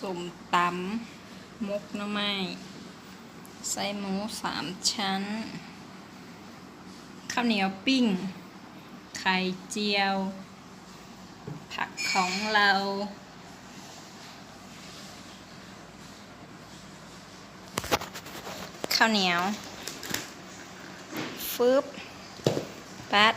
สมตำมกน้ำไม้ใส่หมูสามชั้น ข้าวเหนียวปิ้ง ไข่เจียว ผักของเรา ข้าวเหนียว ฟึบปัด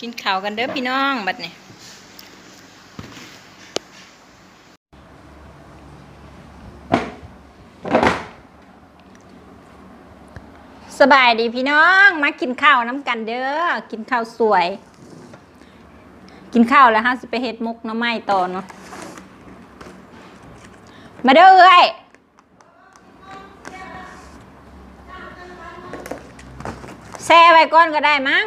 กินข้าวกันเด้อพี่น้องบัดนี้สบายดีพี่น้องมากินข้าวน้ำกันเด้อกินข้าวสวย กินข้าวแล้วฮะสิไปเฮ็ดมุกน้ำไม้ต่อเนาะมาเด้อเอ้ยแช่ไว้ก่อนก็ได้มั้ง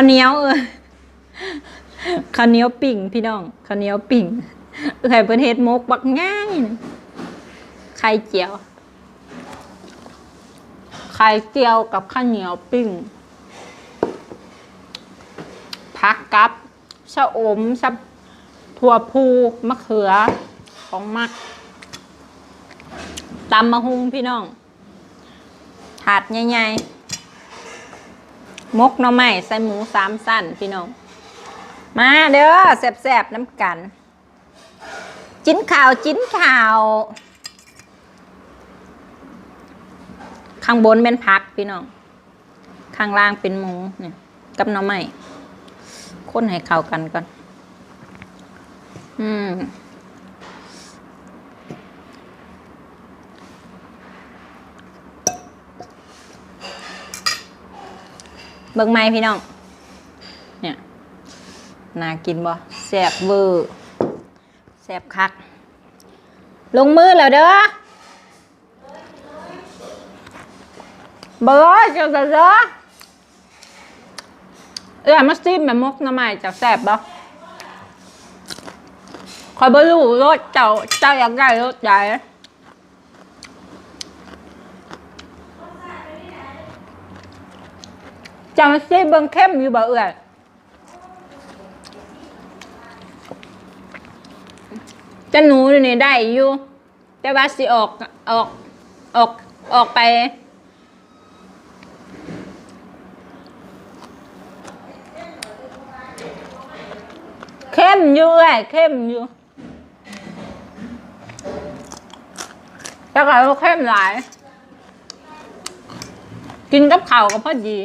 ข้าวเหนียวเออข้าวเหนียวปิ่งพี่น้องข้าวเหนียวปิ่งเอ้ยเพิ่นเฮ็ดมกบักง่ายไข่เจียวไข่เจียวกับข้าวเหนียวปิ้งพักกับชะอมชะถั่วพูมะเขือของมักตำมะฮุงพี่น้องถาดใหญ่ๆ มกหน่อไม้ใส่หมูสามสั้นพี่น้อง มาเด้อแซ่บๆน้ำกัน จิ้นข่าวจิ้นข่าว ข้างบนเป็นผักพี่น้อง ข้างล่างเป็นหมูเนี่ยกับหน่อไม้คนให้เข้ากันก่อน อืม เบิ่งไม้พี่น้อง เนี่ยน่ากินบ่แซ่บเวอร์แซ่บคัก ลงมือแล้วเด้อเบอร์เจ้าเด้อเอ้ยมาซิมแบบมกน้ำไม้จะแซ่บบ่คอยบ่รู้รสเจ้าเจ้าอยากได้รสใด จำซีเบิ่งเข้มอยู่บ่เอื่อยจะหนูนี่ได้อยู่ แต่ว่าสิออกออกออกออกไป เข้มอยู่เอ้ยเข้มอยู่แต่ก็เข้มหลาย กินกับข้าวก็พอดี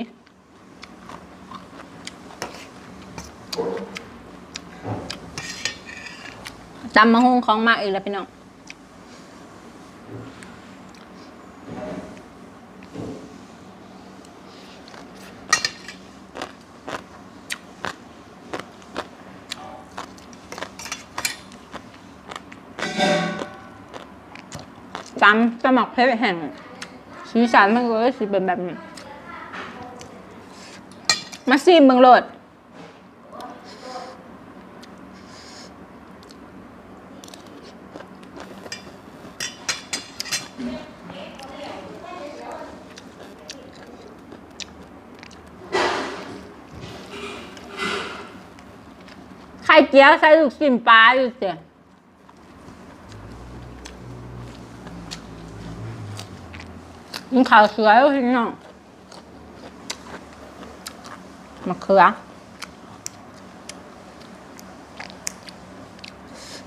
จำมาหงของมากอีกแล้วพี่น้องจำสมัครเพชรแห่งสีสันมันก็สิเป็นแบบนี้ มาซีมเบิงโลด เจียวใส่ลูกชิ้นปลาอยู่เสียกินข้าวสวยพี่น้องมะเขือ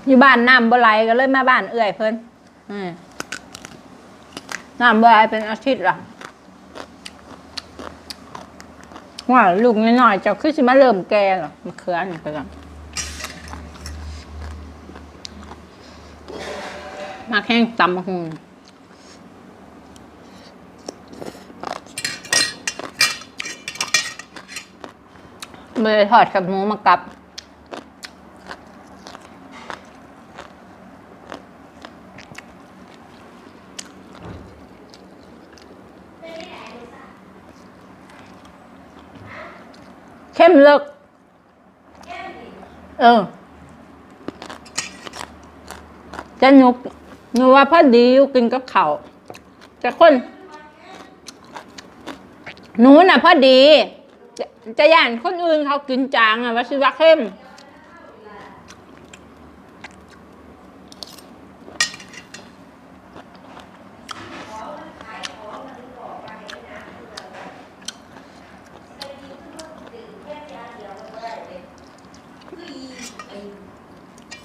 อยู่บ้านน้ำบ่ไหลก็เลยมาบ้านเอื่อยเพิ่นอืมน้ำบ่ไหลเป็นอาทิตย์ละว่าลูกน้อยๆเจะคือสิมาเริ่มแก่หรอมะเขือนี่ก็จัง มาแข้งตำมะฮุงเบยทอดกับหมูมากับเข้มเลิกเออจะหนุก หนูว่าพอดีอยู่กินกับเขาวแต่คน หนูน่ะพอดี จะจะย่านคนอื่นเขากินจางอะว่าชิว่าเข้ม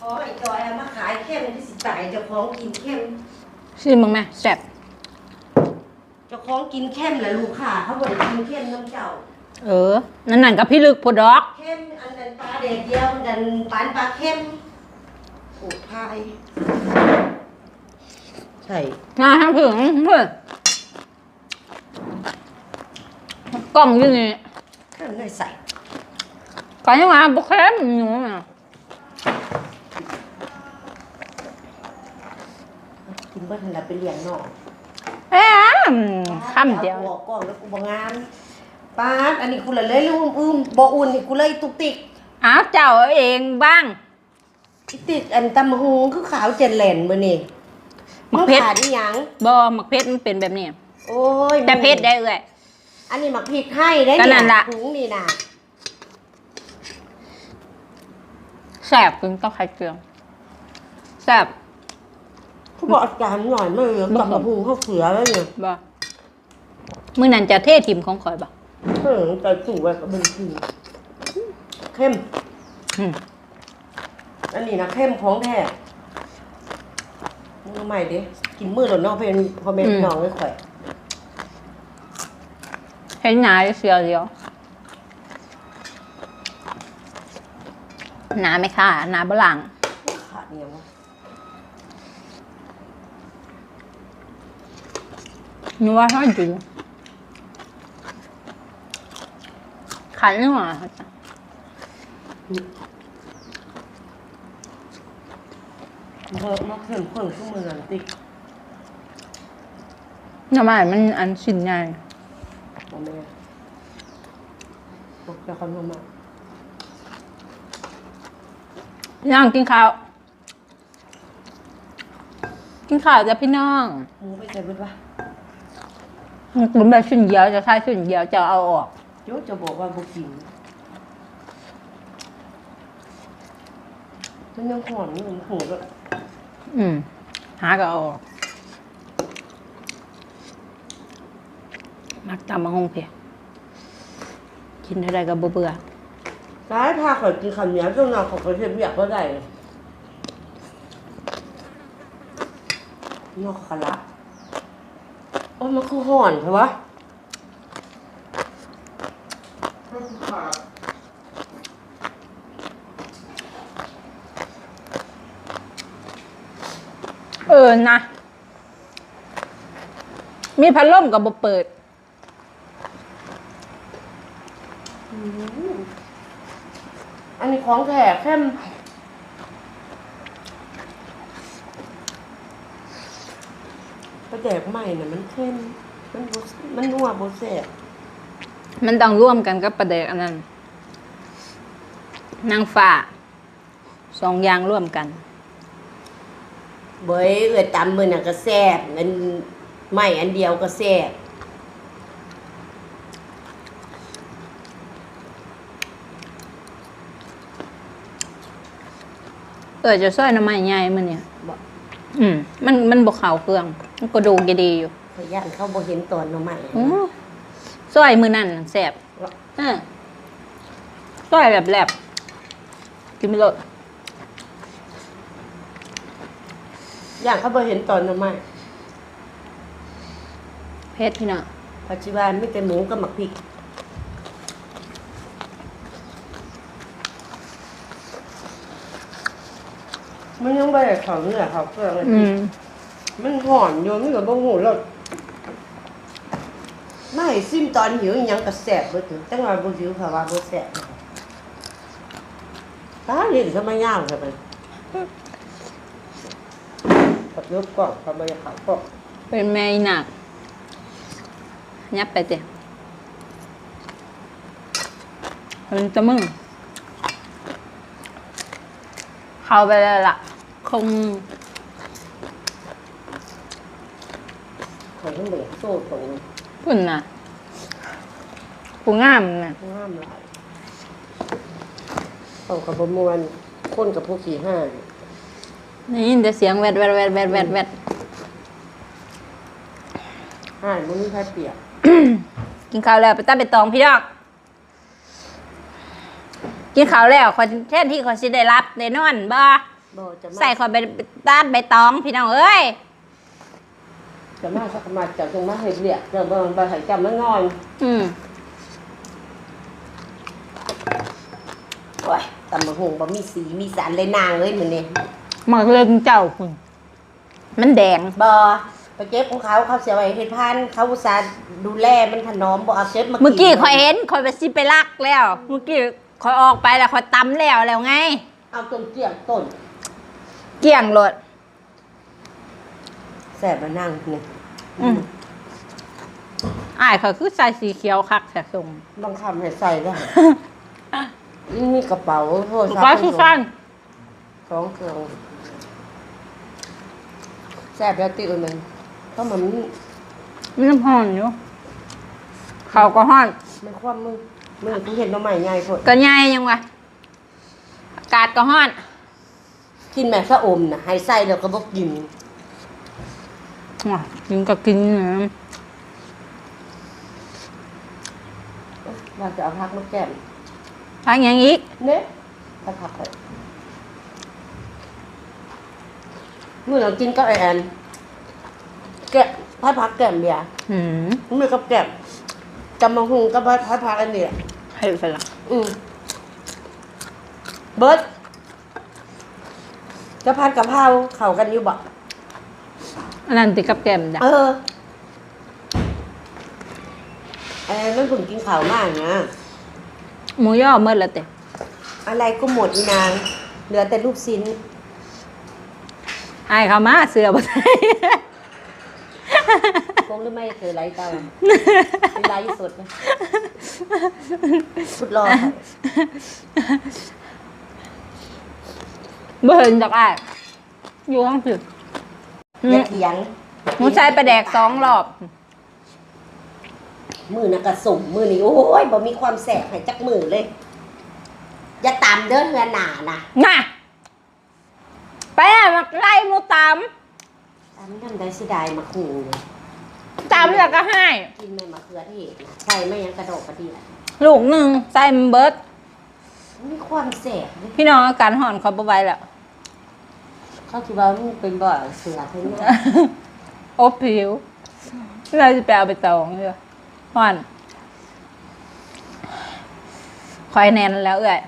อ๋อไอ้จอยเอามาขายเข้มที่สิตายเจ้าของกินเข้มชื่อมึงไหมแซ่บเจ้าของกินเข้มแหละลูกค้าเขาบอกกินเข้มน้ำเจ้าเออ นั่นนั่นกับพี่ลึกพดดอก เข้มอันนั้นปลาเด็ดเดียวอันนั้นปานปลาเข้มโอ้พายใช่มาทางถึงเพื่อนกล่องอยู่นี่ข้างในใส่ ก่อนยังมาบุกเข้มหนูน่ะ เบิ้ทันละไปเลี้ยงน้องแอ้มคำเดียวอาหักล้องแล้วกูบางานปาดอันนี้กูเลยเลยลืมอุ้มบ่อุ่นนี่กูเลยตุกติกอ้าวเจ้าเอาเองบ้างอีติกอันตำมะฮุงคือขาวเจนแหลนมื้อนี่มะเพ็ดขาดอีหยังบอมักเพชรมันเป็นแบบนี้โอ้ยแต่เพชรได้เอ่ยอันนี้หมักพริกให้ได้ก็เนี่นั่ยนล่ะถุงนี่นะแซ่บกินต้องไข่เกลือแซ่บ เขาบอกอาจารย์หน่อยไม่เลยตำมะฮุงเขาเสือแล้วเนี่ยบอมือนั้นจะเททิมของข่อยบ่เออแต่สูไว้กับมันคือเข้ม อืมอันนี้นะเข้มของแท้มือใหม่ดิกินมือหล่นนอกเป็นพอเป็นน้องเลยข่อยเห็นหนาเสียวเดียวหนาไหมค่ะหนาบลังขาดเนี่ยวะ นูว่าถ้าอยู่ขันหรือเปล่าเบิกมาเข้มข้นขึ้นมือหนังติ๊กทำไมมันอันชิ้นใหญ่บอกแม่บอกจะคำนวณมาย่างกินข้าว กินข้าวจ้ะพี่น้อง หมูไปใส่เบิดวะ มันแบบชิ้นเดียวจะใช้ชิ้นเดียวจะเอาออกโยจะบอกว่าบุกินมันยังหอนอยู่หูก็อืม หาก็เอาออก มักตำมะฮงเพียกินเท่าไรก็บ่เบื่อร้ายพาเข่อยกินคำเหนี้ยวจ้าหน้าของประเทศเบียกก็ได้นอกคาระโอ้ย มันคือห่อนใช่ปะเออนะ มีพัดลมกับบ่เปิด อันนี้ของแท้เข้มปร แดกใหม่น่ะมันเข้มมันบ่มันนัวโบแสบมันต้องร่วมกันกับประเดกอันนั้นนางฟ้าสองอย่างร่วมกัน เบยเอือตำมือน่ะก็แซ่บมันใหม่อันเดียวก็แซ่บเออจะซอยน้ำมันใหญ่มันเนี่ยบอกอืมมันมันบกขาวเครื่อง มันก็ดูดีๆอยู่ขยันเขาบ่เห็นตอนหน่อใหม่อื้อซอยมือนั่นน่ะแสบเออซอยแบบแลบกินไปเลยอย่างเขาบ่เห็นตอนหน่อใหม่เพชรพี่น้องปัจจุบันไม่แต่หมูกับหมักพริกมันยังบ่ได้เขาเนื้อเขาเครื่องเลยอืม มันหอนอยู่มันก็บ่หูรสไม่ซิมตอนหิวอิหยังก็แซ่บเบิดถึงจังว่าบ่หิวเขาว่าบ่แซ่บตาเรียนซะมยาวซะไปกับยกกล่องเขาบ่อยากเขากล่องเป็นแม่หนัก ยับไปเจ้มันจะมึง เข้าไปแล้วล่ะ คง ข่อยต้องเด็กโซ่ตรงพุ่นน่ะผู้งามน่ะห้ามหลายเอากับประมวลคนกับพวกขี่ห้าได้ยินแต่เสียงแวดแวดแวดแวดแวดแวดห้ามันมีใครเปียกกินข้าวแล้วไปตั้งไปตองพี่ดอก กินข้าวแล้วขอแทนที่ขอสิได้รับได้นอนบ่บ่จะมาใส่ขอไปต้านใบตองพี่น้องเอ้ย จะมาสักมาจากตรงมาให้เรียกเดี๋ยวมันไปหายจำแล้วนอนอืมโอ้ยตำบะหงบ่มีสีมีสารเลยนางเลยเหมือนนี่มาเล่นเจ้าคุณ มันแดงบ่ไปเก็บของเขาเขาเสียไว้เฮ็ดพันธุ์เขาอุตส่าห์ดูแลมันถนอมบ่เอาเก็บมาเมื่อกี้คอยเห็นคอยไปซิไปลักแล้ว เมื่อกี้คอยออกไปแล้วคอยตำแล้วแล้วไง เอาต้นเกี่ยงต้น เกลี่ยงรถแสบมานั่งนี่อืม อ้ายเขาคือใส่สีเขียวคักแสทรงบางคำให้ใส่ได้นี่มีกระเป๋าโทรศัพท์ก็สุฟันสองเครื่องแสบแล้วติดมันก็มันมีน้ำห่อนอยู่เขาก็ห่อนมันความมือมือกูเห็นน้ำใหม่ใหญ่พดก็ใหญ่ยังวะอากาศก็ห่อน กินแม่สะอมน่ะให้ใส่แล้วก็บ่กิน ว้ากินก็กินนะว่าจะเอาพักมาแก้มทางอย่างอีกเนี่ยถ้าพักไปมื่อเรากินก็ไอแอนแกะพัดพักแก้มเบียร์อืมมื่อกับแก้มจำมังหุงก็พัดพัดพักอันเนี้ยให้ไปละอืมเบิร์ดกะพัดกะเพราเข้ากันอยู่บ่ อันนั้นติดกับแกมจ้ะเออไอ้นั่นผมกินข่าวมากนะหมูย่อเมื่อแล้วแต่อะไรก็หมดอีนางเหลือแต่ลูกชิ้นอายเขามาเสือบ่ได้คงหรือไม่เคยไล่เตาเป็นไล่สดนะพุดรอค่ะบ่เห็นจากอายอยู่ห้องผิด อย่าเถียงหมูใช้ไปแดกสองรอบ มือนะกระสุ่มมือนี่โอ้ยบ่มีความแสบให้จักมือเลย อย่าตามเด้อเฮือหนานะน่ะไปอะมาไล่หมูตตามทำได้เสิดายมาคูเลยำตำแล้วก็ให้กินไม่มะเขือเทศนะใส่ไม่ยังกระโดดกระเดียดลูกหนึ่งใส่มันเบิร์ดมีความแสบเลยพี่น้องอาการห่อนเขาบ่ไหวแล้ว เขาคิดว่ามันเป็นบ่อเสือเท่านี้อบผิวเราจะไปเอาไปตองเยอะห่อนคอยแนนแล้วเอ้ย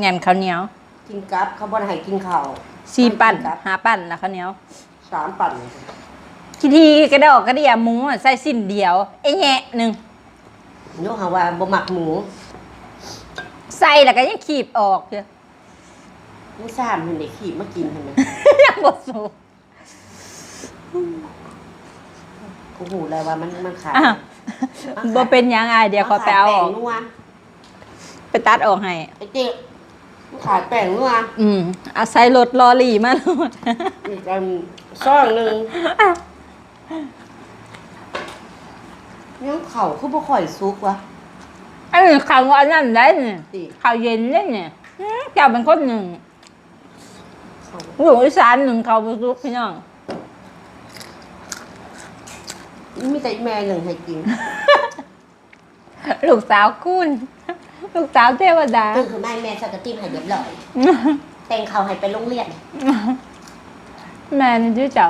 แนนข้าวเหนียวกินกับเขาบ่ได้ให้กินข้าวสี่ปั่นกิกับหาปั่นแล้วข้าวเหนียวสามปั่นทีทีกระดอกกระเดียหมูอะใส่สิ้นเดียวไอ้แงะหนึ่งยกหาว่าบ่มักหมู ใส่แล้วก็ยังขีบออกเถอะ ไม่ทราบมันได้ขี่มากินทำไมยังบดสูโอ้โหเลยว่ามันมันขาดอะบ่เป็นหยังไงเดี๋ยวขอไปเอาออกแป้งนัวไปตัดออกให้ไอ้เจ๊มันขาดแป้งนัวอืมอาศัยรถลอรี่มาโลดอีกอันซ่องหนึ่งยังเข่าคือบ่ค่อยสุกวะอันนี้ข่าวอันนั้นได้เนี่ยติข่าวเย็นได้เนี่ยอืมเจ้าเป็นคนหนึ่ง เข่าหลวงอีสานหนึ่งเขาไปซุกพี่น้อง มีแต่อีแม่หนึ่งให้กินลูกสาวคุณลูกสาวเทวดาตื่นขึ้นมาแม่สักกะติ้มให้เรียบร้อยแต่งเขาให้ไปโรงเรียนแม่นี่ชื่อเจ้า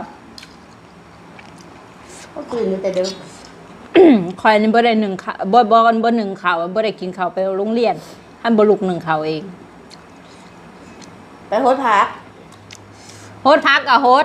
ก็ตื่นอยู่แต่เดิมคอยนี่บ่ได้หนึ่งข่าวบ่บ่กันบ่หนึ่งข่าวบ่ได้กินข้าวไปโรงเรียนท่านบ่ลูกหนึ่งข่าวเอง ไปโหดพัก โฮดพักกับโฮด